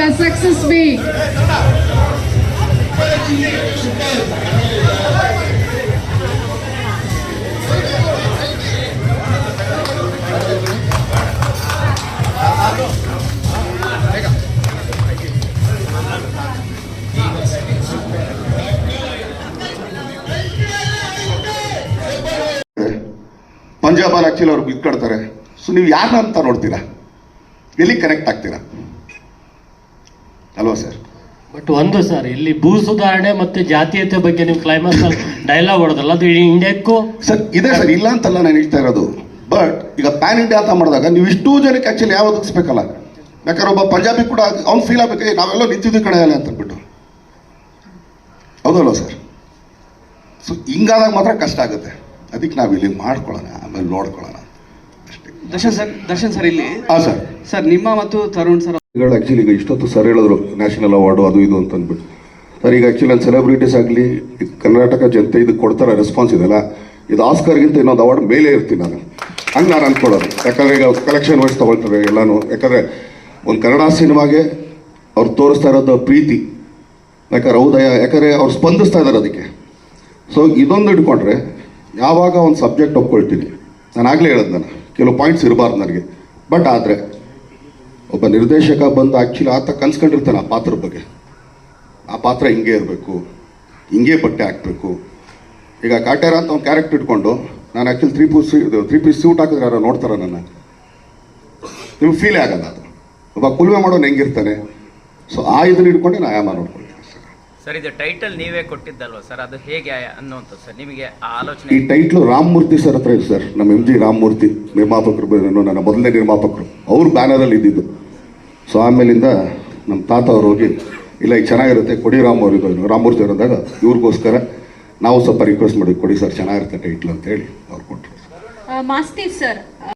ಯಶಸ್ವಿ ಪಂಜಾಬಲ್ಲಿ actually ಅವ್ರು ಬಿಟ್ಕೊಡ್ತಾರೆ so ನೀವು ಯಾರನ್ನ ಅಂತ ನೋಡ್ತೀರಾ? ಎಲ್ಲಿ ಕನೆಕ್ಟ್ ಆಗ್ತೀರಾ? ಅಲ್ವಾ ಸರ್ ಬಟ್ ಒಂದು ಸರ್ ಇಲ್ಲಿ ಭೂ ಸುಧಾರಣೆ ಮತ್ತೆ ಜಾತೀಯತೆ ಬಗ್ಗೆ ನೀವು ಕ್ಲೈಮಸ್ ಡೈಲಾಗ್ ಹೊಡೆದಲ್ಲ ಅದು ಇಡೀ ಇಂಡಿಯಾಕ್ಕೂ ಸರ್ ಇದೆ ಸರ್ ಇಲ್ಲ ಅಂತಲ್ಲ ನಾನು ಹೇಳ್ತಾ ಇರೋದು. ಬಟ್ ಈಗ ಪ್ಯಾನ್ ಇಂಡಿಯಾ ಅಂತ ಮಾಡಿದಾಗ ನೀವು ಇಷ್ಟು ಜನಕ್ಕೆ ಆ್ಯಕ್ಚುಲಿ ಯಾವ ಒದಗಿಸ್ಬೇಕಲ್ಲ ಯಾಕಂದ್ರೆ ಒಬ್ಬ ಪಂಜಾಬಿ ಕೂಡ ಅವ್ನು ಫೀಲ್ ಆಗ್ಬೇಕು ನಾವೆಲ್ಲ ನಿಂತಿದ್ದು ಕಡೆ ಅಲ್ಲ ಅಂತ ಅಂದ್ಬಿಟ್ಟು. ಹೌದಲ್ವ ಸರ್ ಸೊ ಹಿಂಗಾದಾಗ ಮಾತ್ರ ಕಷ್ಟ ಆಗುತ್ತೆ. ಅದಕ್ಕೆ ನಾವು ಇಲ್ಲಿ ಮಾಡ್ಕೊಳ್ಳೋಣ ಆಮೇಲೆ ನೋಡ್ಕೊಳ್ಳೋಣ. ದರ್ಶನ್ ಸರ್ ದರ್ಶನ್ ಸರ್ ಇಲ್ಲಿ. ಹಾಂ ಸರ್. ಸರ್ ನಿಮ್ಮ ಮತ್ತು ತರುಣ್ ಸರ್ ಆಕ್ಚುಲಿ ಆ್ಯಕ್ಚುಲಿ ಈಗ ಇಷ್ಟೊತ್ತು ಸರ್ ಹೇಳಿದ್ರು ನ್ಯಾಷನಲ್ ಅವಾರ್ಡು ಅದು ಇದು ಅಂತ ಅಂದ್ಬಿಟ್ಟು. ಸರ್ ಈಗ ಆ್ಯಕ್ಚುಲಿ ಅಲ್ಲಿ ಸೆಲೆಬ್ರಿಟೀಸ್ ಆಗಲಿ ಕರ್ನಾಟಕ ಜನತೆ ಇದಕ್ಕೆ ಕೊಡ್ತಾರ ರೆಸ್ಪಾನ್ಸ್ ಇದೆಲ್ಲ ಇದು ಆಸ್ಕರ್ಗಿಂತ ಇನ್ನೊಂದು ಅವಾರ್ಡ್ ಮೇಲೆ ಇರ್ತೀನಿ ನಾನು. ಹಂಗೆ ನಾನು ಅನ್ಕೊಳ್ಳೋದು. ಯಾಕಂದರೆ ಈಗ ಕಲೆಕ್ಷನ್ ವೈಸ್ ತೊಗೊಳ್ತಾರೆ ಎಲ್ಲನೂ. ಯಾಕಂದರೆ ಒಂದು ಕನ್ನಡ ಸಿನಿಮಾಗೆ ಅವ್ರು ತೋರಿಸ್ತಾ ಇರೋದು ಪ್ರೀತಿ. ಯಾಕಂದ್ರೆ ಹೌದಯ ಯಾಕಂದರೆ ಅವ್ರು ಸ್ಪಂದಿಸ್ತಾ ಇದ್ದಾರೆ ಅದಕ್ಕೆ. ಸೊ ಇದೊಂದು ಇಟ್ಕೊಂಡ್ರೆ ಯಾವಾಗ ಒಂದು ಸಬ್ಜೆಕ್ಟ್ ಒಪ್ಕೊಳ್ತೀನಿ. ನಾನು ಆಗಲೇ ಹೇಳೋದು ನಾನು. ಕೆಲವು ಪಾಯಿಂಟ್ಸ್ ಇರಬಾರ್ದು ನನಗೆ. ಬಟ್ ಆದರೆ, ಒಬ್ಬ ನಿರ್ದೇಶಕ ಬಂದು ಆ್ಯಕ್ಚುಲಿ ಆತ ಕಲ್ಸ್ಕೊಂಡಿರ್ತಾನೆ ಆ ಪಾತ್ರದ ಬಗ್ಗೆ. ಆ ಪಾತ್ರ ಹಿಂಗೆ ಇರಬೇಕು, ಹಿಂಗೆ ಬಟ್ಟೆ ಹಾಕಬೇಕು. ಈಗ ಕಾಟೇರ ಅಂತ ಒಂದು ಕ್ಯಾರೆಕ್ಟರ್ ಇಟ್ಕೊಂಡು, ನಾನು actually three piece three piece suit ಹಾಕಿದ್ರೆ ಯಾರೋ ನೋಡ್ತಾರ ನನ್ನ? ನಿಮ್ಗೆ ಫೀಲೇ ಆಗಲ್ಲ ಅದು. ಒಬ್ಬ ಕುಲ್ವೆ ಮಾಡೋನು ಹೆಂಗಿರ್ತಾನೆ? ಸೊ ಆ ಇದನ್ನ ಇಟ್ಕೊಂಡೆ ನಾನು ಆಯಾಮ ನೋಡ್ಕೊಳ್ತೀನಿ. ಸರ್ ಇದು ಟೈಟಲ್ ನೀವೇ ಕೊಟ್ಟಿದ್ದಲ್ವಾ ಸರ್? ಅದು ಹೇಗೆ ಅನ್ನುವಂಥದ್ದು ಸರ್? ನಿಮಗೆ ಆ ಈ ಆಲೋಚನೆ ಟೈಟ್ಲು ರಾಮಮೂರ್ತಿ ಸರ್ ಹತ್ರ ಇದೆ ಸರ್. ನಮ್ಮ ಎಂ ಜಿ ರಾಮಮೂರ್ತಿ ನಿರ್ಮಾಪಕರು ನನ್ನ ಮೊದಲನೇ ನಿರ್ಮಾಪಕರು. ಅವ್ರ ಬ್ಯಾನರಲ್ಲಿ ಇದ್ದಿದ್ದು. ಸೊ ಆಮೇಲಿಂದ ನಮ್ಮ ತಾತ ಅವ್ರು ಹೋಗಿ ಇಲ್ಲ ಈಗ ಚೆನ್ನಾಗಿರುತ್ತೆ ಕೊಡಿ ರಾಮ್ ಅವ್ರಿಗೆ ರಾಮಮೂರ್ತಿ ಅವ್ರು ಅಂದಾಗ ಇವ್ರಿಗೋಸ್ಕರ ನಾವು ಸ್ವಲ್ಪ ರಿಕ್ವೆಸ್ಟ್ ಮಾಡಿ ಕೊಡಿ ಸರ್ ಚೆನ್ನಾಗಿರುತ್ತೆ ಟೈಟ್ಲ್ ಅಂತ ಹೇಳಿ ಅವ್ರು ಕೊಟ್ಟರು ಮಾಸ್ತಿ ಸರ್